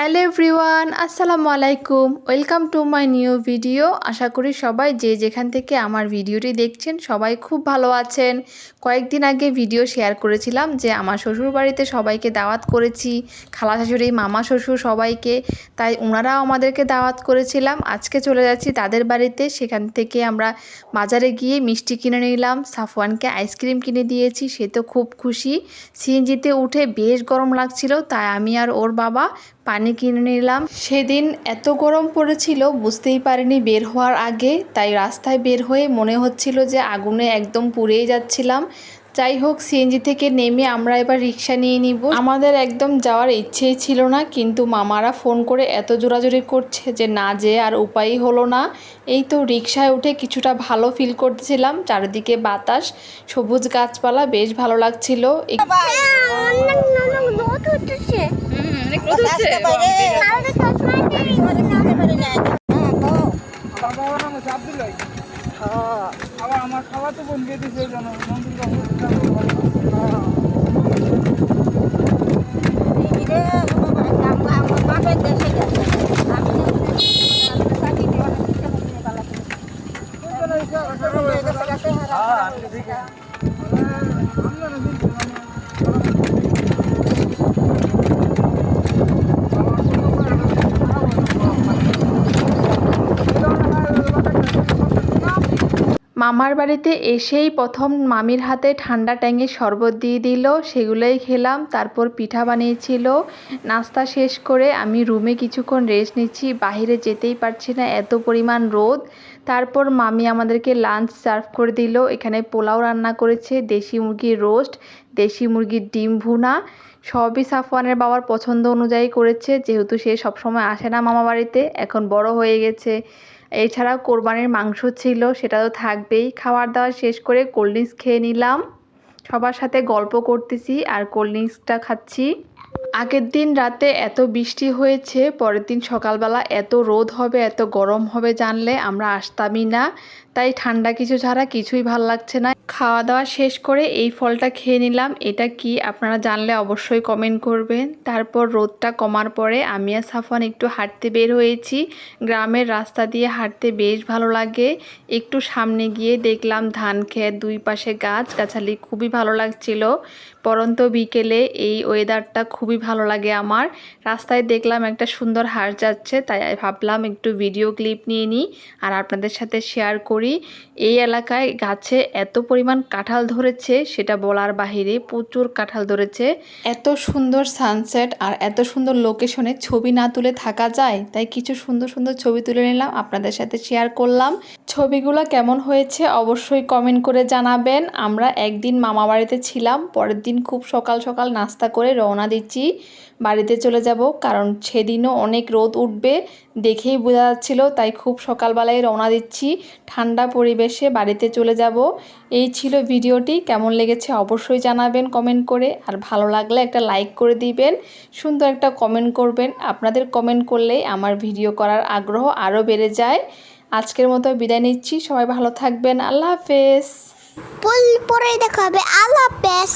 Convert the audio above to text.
Hello everyone, আসসালামু আলাইকুম। Welcome to my new video. আশা করি সবাই যে যেখান থেকে আমার ভিডিওটি দেখছেন, সবাই খুব ভালো আছেন। কয়েকদিন আগে ভিডিও শেয়ার করেছিলাম যে আমার শ্বশুর বাড়িতে সবাইকে দাওয়াত করেছি খালা শাশুড়ি মামা শ্বশুর সবাইকে। তাই ওনারাও আমাদেরকে দাওয়াত করেছিলাম। আজকে চলে যাচ্ছি তাদের বাড়িতে। সেখান থেকে আমরা বাজারে গিয়ে মিষ্টি কিনে নিলাম। সাফওয়ানকে আইসক্রিম কিনে দিয়েছি। সে তো খুব খুশি। সিএনজিতে উঠে বেশ গরম লাগছিল। তাই আমি আর ওর বাবা পানি কিনে নিলাম। সেদিন এত গরম পড়েছিল, বুঝতেই পারিনি বের হওয়ার আগে। তাই রাস্তায় বের হয়ে মনে হচ্ছিল যে আগুনে একদম পুড়েই যাচ্ছিলাম। যাই হোক সিএনজি থেকে নেমে আমরা এবার রিক্সা নিয়ে নিব। আমাদের একদম যাওয়ার ইচ্ছেই ছিল না, কিন্তু মামারা ফোন করে এত জোরাজোরি করছে যে না যে আর উপায়ই হলো না। এই তো রিক্সায় উঠে কিছুটা ভালো ফিল করতেছিলাম চারিদিকে বাতাস, সবুজ গাছপালা, বেশ ভালো লাগছিল। রোদ হচ্ছে। আবার আমার খাওয়া তো বোন দিয়ে দিছে যেন মামার বাড়িতে এসেই প্রথম মামির হাতে ঠান্ডা ট্যাঙে শরবত দিয়ে দিল, সেগুলোই খেলাম, তারপর পিঠা বানিয়েছিল। নাস্তা শেষ করে আমি রুমে কিছুক্ষণ রেস্ট নিচ্ছি বাইরে যেতেই পারছি না, এত পরিমাণ রোদ। তারপর মামি আমাদেরকে লাঞ্চ সার্ভ করে দিল, এখানে পোলাও রান্না করেছে, দেশি মুরগির রোস্ট, দেশি মুরগির ডিম ভুনা, সবই সাফওয়ানের বাবার পছন্দ অনুযায়ী করেছে, যেহেতু সে সবসময় আসে না মামা বাড়িতে, এখন বড় হয়ে গেছে। এছাড়াও কোরবানির মাংস ছিল, সেটা তো থাকবেই। খাওয়ার দাওয়া শেষ করে কোল্ড ড্রিঙ্কস খেয়ে নিলাম। সবার সাথে গল্প করতেছি আর কোল্ড ড্রিঙ্কসটা খাচ্ছি। আগের দিন রাতে এত বৃষ্টি হয়েছে, পরের দিন সকালবেলা এত রোদ হবে, এত গরম হবে জানলে আমরা আসতামই না। তাই ঠান্ডা কিছু ছাড়া কিছুই ভালো লাগছে না। খাওয়া দাওয়া শেষ করে এই ফলটা খেয়ে নিলাম। এটা কি আপনারা জানলে অবশ্যই কমেন্ট করবেন। তারপর রোদটা কমার পরে আমি আর সাফান একটু হাঁটতে বের হয়েছি। গ্রামের রাস্তা দিয়ে হাঁটতে বেশ ভালো লাগে। একটু সামনে গিয়ে দেখলাম ধান ক্ষেত দুই পাশে গাছ, গাছালি খুবই ভালো লাগছিল। পরন্ত বিকেলে এই ওয়েদারটা খুবই ভালো লাগে আমার। রাস্তায় দেখলাম একটা সুন্দর হার যাচ্ছে, তাই ভাবলাম একটু ভিডিও ক্লিপ নিয়ে নিই আর আপনাদের সাথে শেয়ার করি। এই এলাকায় গাছে এত পরিমাণ কাঁঠাল ধরেছে, সেটা বলার বাহিরে প্রচুর কাঁঠাল ধরেছে। এত সুন্দর সানসেট আর এত সুন্দর লোকেশনে ছবি না তুলে থাকা যায়, তাই কিছু সুন্দর সুন্দর ছবি তুলে নিলাম, আপনাদের সাথে শেয়ার করলাম। ছবিগুলো কেমন হয়েছে অবশ্যই কমেন্ট করে জানাবেন। আমরা একদিন মামা বাড়িতে ছিলাম, পরের দিন খুব সকাল সকাল নাস্তা করে রওনা দিচ্ছি। বাড়িতে চলে যাব। কারণ সেদিনও অনেক রোদ উঠবে দেখেই বোঝা যাচ্ছিল, তাই খুব সকালবেলায় রওনা দিচ্ছি। ঠান্ডা পরিবেশে বাড়িতে চলে যাব। এই ছিল ভিডিওটি। কেমন লেগেছে অবশ্যই জানাবেন কমেন্ট করে। আর ভালো লাগলে একটা লাইক করে দিবেন, সুন্দর একটা কমেন্ট করবেন। আপনাদের কমেন্ট করলেই আমার ভিডিও করার আগ্রহ আরও বেড়ে যায়। আজকের মতো বিদায় নিচ্ছি। সবাই ভালো থাকবেন। আল্লাহ হাফেজ। পরে দেখা হবে। আল্লাহ হাফেজ।